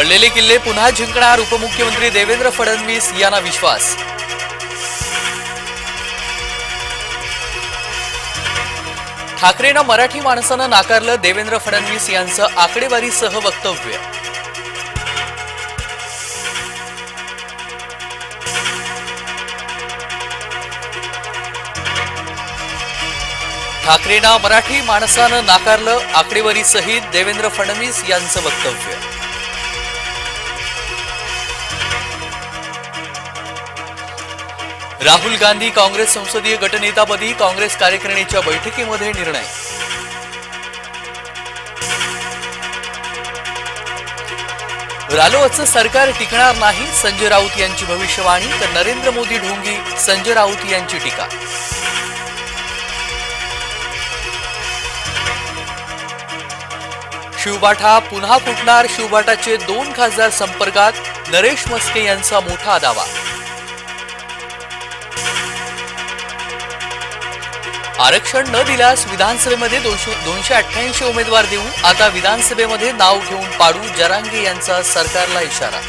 पडलेले किल्ले पुन्हा जिंकणार उपमुख्यमंत्री देवेंद्र फडणवीस यांना विश्वास. ठाकरेंना मराठी माणसानं नाकारलं देवेंद्र फडणवीस यांचं आकडेवारीसह वक्तव्य. ठाकरेंना मराठी माणसानं नाकारलं आकडेवारीसहित देवेंद्र फडणवीस यांचं वक्तव्य. राहुल गांधी काँग्रेस संसदीय गटनेतापदी काँग्रेस कार्यकारिणीच्या बैठकीमध्ये निर्णय. रालोआचं सरकार टिकणार नाही संजय राऊत यांची भविष्यवाणी तर नरेंद्र मोदी ढोंगी संजय राऊत यांची टीका. शिवबाठा पुन्हा फुटणार शिवबाटाचे दोन खासदार संपर्कात नरेश मस्के यांचा मोठा दावा. आरक्षण न दिल्यास विधानसभेमध्ये दोनशे दोनशे अठ्ठ्याऐंशी उमेदवार देऊ आता विधानसभेमध्ये नाव घेऊन पाडू जरांगे यांचा सरकारला इशारा.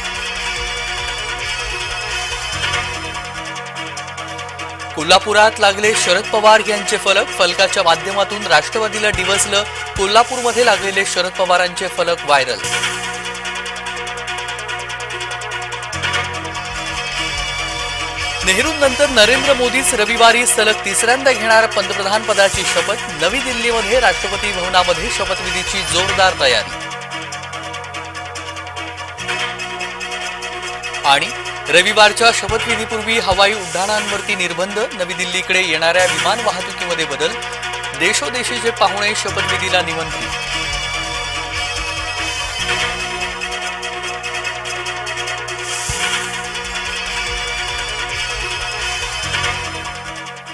कोल्हापुरात लागले शरद पवार यांचे फलक फलकाच्या माध्यमातून राष्ट्रवादीला डिवसलं कोल्हापूरमध्ये लागलेले शरद पवारांचे फलक व्हायरल नेहरूंनंतर नरेंद्र मोदीच रविवारी सलग तिसऱ्यांदा घेणार पंतप्रधान पदाची शपथ नवी दिल्लीमध्ये राष्ट्रपती भवनामध्ये शपथविधीची जोरदार तयारी. आणि रविवारच्या शपथविधीपूर्वी हवाई उड्डाणांवरती निर्बंध नवी दिल्लीकडे येणाऱ्या विमान वाहतुकीमध्ये बदल देशोदेशीचे पाहुणे शपथविधीला निमंत्रित